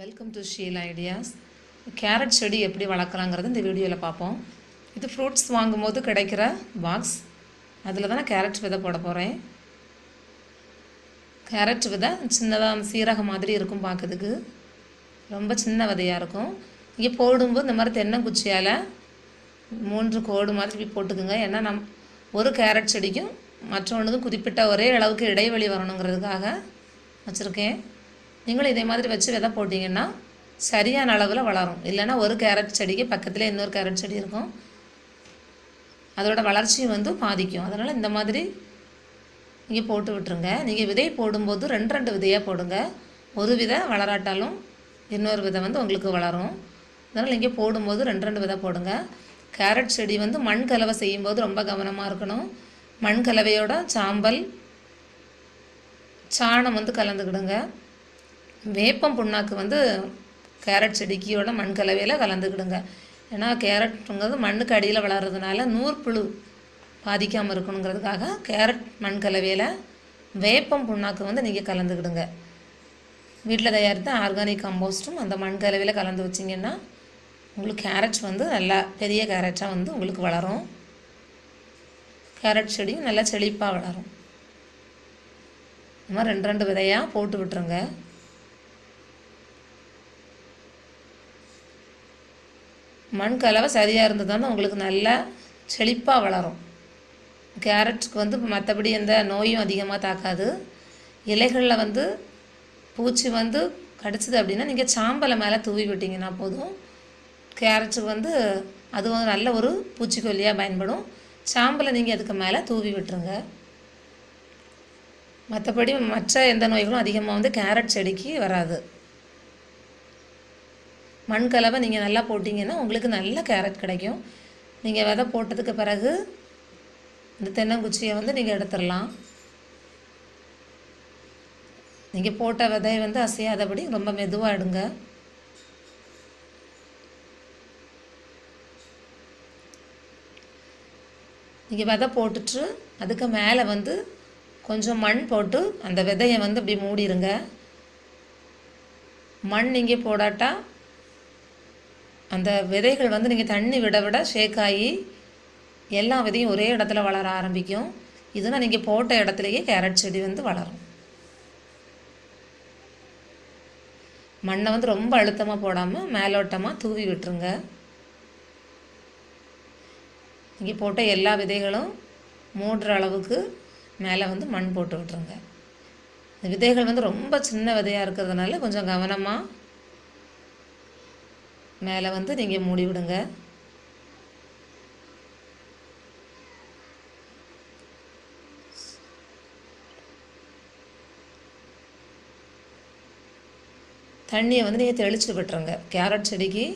Welcome to Sheel ideas carrot செடி எப்படி வளர்க்குறாங்கிறது இந்த வீடியோவில் பார்ப்போம். இது ஃப்ரூட்ஸ் வாங்கும்போது கிடைக்கிற பாக்ஸ் அதில் தான் நான் கேரட் விதை போட போகிறேன் கேரட் விதை சின்னதாக சீரகம் மாதிரி இருக்கும் பார்க்கறதுக்கு. ரொம்ப சின்ன விதையாக இருக்கும். இங்கே போடும்போது இந்த மாதிரி தென்னங்குச்சியால் மூன்று கோடு மாதிரி இப்படி போட்டுக்குங்க. ஏன்னா நம் ஒரு கேரட் செடிக்கும் மற்றொன்றுக்கும் குறிப்பிட்ட ஒரே அளவுக்கு இடைவெளி வரணுங்கிறதுக்காக வச்சுருக்கேன். நீங்களும் இதே மாதிரி வச்சு விதை போட்டிங்கன்னா சரியான அளவில் வளரும். இல்லைன்னா ஒரு கேரட் செடிக்கு பக்கத்தில் இன்னொரு கேரட் செடி இருக்கும். அதோட வளர்ச்சியும் வந்து பாதிக்கும். அதனால் இந்த மாதிரி நீங்கள் போட்டு விட்டுருங்க. நீங்கள் விதை போடும்போது ரெண்டு ரெண்டு விதையாக போடுங்க. ஒரு விதை வளராட்டாலும் இன்னொரு விதை வந்து உங்களுக்கு வளரும். அதனால் நீங்கள் போடும்போது ரெண்டு ரெண்டு விதை போடுங்க. கேரட் செடி வந்து மண் கலவை செய்யும்போது ரொம்ப கவனமாக இருக்கணும். மண் கலவையோட சாம்பல் சாணம் வந்து கலந்துக்கிடுங்க. வேப்பம் புண்ணாக்கு வந்து கேரட் செடிக்கியோட மண் கலவையில் கலந்துக்கிடுங்க. ஏன்னா கேரட்டுங்கிறது மண்ணுக்கு அடியில் வளர்கிறதுனால நூற்புழு பாதிக்காமல் இருக்கணுங்கிறதுக்காக கேரட் மண் கலவையில் வேப்பம் புண்ணாக்கு வந்து நீங்கள் கலந்துக்கிடுங்க. வீட்டில் தயாரித்த ஆர்கானிக் கம்போஸ்ட்டும் அந்த மண் கலவையில் கலந்து வச்சிங்கன்னா உங்களுக்கு கேரட் வந்து நல்லா பெரிய கேரட்டாக வந்து உங்களுக்கு வளரும். கேரட் செடியும் நல்லா செழிப்பாக வளரும். இந்த மாதிரி ரெண்டு ரெண்டு விதையாக போட்டு விட்டுருங்க. மண் கலவை சரியாக இருந்ததுன்னா உங்களுக்கு நல்லா செழிப்பாக வளரும். கேரட்டுக்கு வந்து மற்றபடி எந்த நோயும் அதிகமாக தாக்காது. இலைகளில் வந்து பூச்சி வந்து கடிச்சது அப்படின்னா நீங்கள் சாம்பலை மேலே தூவி விட்டிங்கன்னா போதும். கேரட்டுக்கு வந்து அது வந்து நல்ல ஒரு பூச்சிக்கொல்லியாக பயன்படும். சாம்பலை நீங்கள் அதுக்கு மேலே தூவி விட்டுருங்க. மற்றபடி மற்ற எந்த நோய்களும் அதிகமாக வந்து கேரட் செடிக்கு வராது. மண் கலவை நீங்கள் நல்லா போட்டிங்கன்னா உங்களுக்கு நல்ல கேரட் கிடைக்கும். நீங்கள் விதை போட்டதுக்கு பிறகு இந்த தென்னங்குச்சியை வந்து நீங்கள் எடுத்துடலாம். நீங்கள் போட்ட விதை வந்து அசையாதபடி ரொம்ப மெதுவாக எடுங்க. நீங்கள் விதை போட்டுட்டு அதுக்கு மேலே வந்து கொஞ்சம் மண் போட்டு அந்த விதையை வந்து அப்படி மூடிடுங்க மண் நீங்கள் போடாட்டா அந்த விதைகள் வந்து நீங்கள் தண்ணி விட விட ஷேக் ஆகி எல்லா விதையும் ஒரே இடத்துல வளர ஆரம்பிக்கும். இதுனா நீங்கள் போட்ட இடத்துலையே கேரட் செடி வந்து வளரும். மண்ணை வந்து ரொம்ப அழுத்தமாக போடாமல் மேலோட்டமாக தூவி விட்டுருங்க. இங்கே போட்ட எல்லா விதைகளும் மூடுற அளவுக்கு மேலே வந்து மண் போட்டு விட்டுருங்க. இந்த விதைகள் வந்து ரொம்ப சின்ன விதையாக இருக்கிறதுனால கொஞ்சம் கவனமாக மேலே வந்து நீங்கள் மூடி விடுங்க. தண்ணியை வந்து நீங்கள் தெளித்து விட்டுருங்க. கேரட் செடிக்கு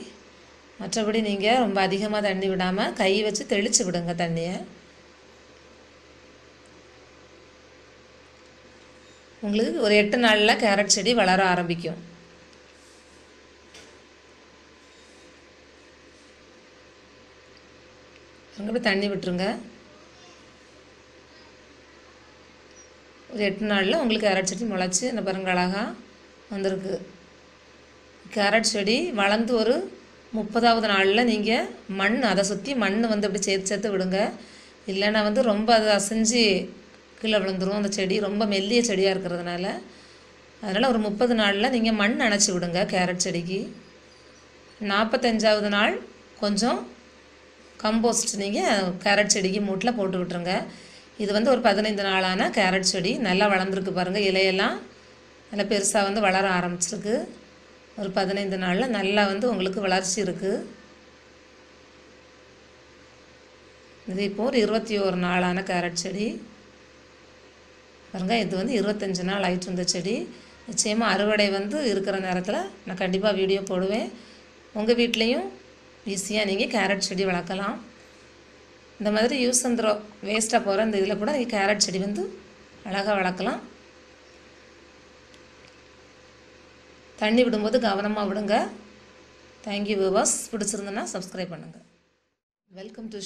மற்றபடி நீங்கள் ரொம்ப அதிகமாக தண்ணி விடாமல் கை வச்சு தெளித்து விடுங்க தண்ணியை. உங்களுக்கு ஒரு எட்டு நாளில் கேரட் செடி வளர ஆரம்பிக்கும். அங்கே தண்ணி விட்டுருங்க. ஒரு எட்டு நாளில் உங்களுக்கு கேரட் செடி முளைச்சி இந்த பாருங்க அழகாக வந்திருக்கு. கேரட் செடி வளர்ந்து ஒரு முப்பதாவது நாளில் நீங்கள் மண் அதை சுற்றி மண் வந்து அப்படி சேர்த்து சேர்த்து விடுங்க. இல்லைன்னா வந்து ரொம்ப அது அசைஞ்சு கீழே விழுந்துரும். அந்த செடி ரொம்ப மெல்லிய செடியாக இருக்கிறதுனால. அதனால் ஒரு முப்பது நாளில் நீங்கள் மண் அணைச்சி விடுங்க கேரட் செடிக்கு. நாற்பத்தஞ்சாவது நாள் கொஞ்சம் கம்போஸ்ட் நீங்கள் கேரட் செடிக்கு மூட்டில் போட்டு விட்டுருங்க. இது வந்து ஒரு பதினைந்து நாளான கேரட் செடி. நல்லா வளர்ந்துருக்கு பாருங்கள் இலையெல்லாம் நல்லா பெருசாக வந்து வளர ஆரம்பிச்சிருக்கு. ஒரு பதினைந்து நாளில் நல்லா வந்து உங்களுக்கு வளர்ச்சி இருக்குது இது இப்போ ஒரு இருபத்தி ஒரு நாளான கேரட் செடி. பாருங்கள் இது வந்து இருபத்தஞ்சி நாள் ஆகிட்டு இருந்த செடி. நிச்சயமாக அறுவடை வந்து இருக்கிற நேரத்தில் நான் கண்டிப்பாக வீடியோ போடுவேன். உங்கள் வீட்லேயும் ஈஸியாக நீங்கள் கேரட் செடி வளர்க்கலாம். இந்த மாதிரி யூஸ் அண்ட் வேஸ்ட்டாக போகிற இந்த இதில் கூட நீங்கள் கேரட் செடி வந்து அழகாக வளர்க்கலாம். தண்ணி விடும்போது கவனமாக விடுங்க. தேங்க்யூ விவாஸ் பிடிச்சிருந்தனா சப்ஸ்கிரைப் பண்ணுங்கள் வெல்கம் டு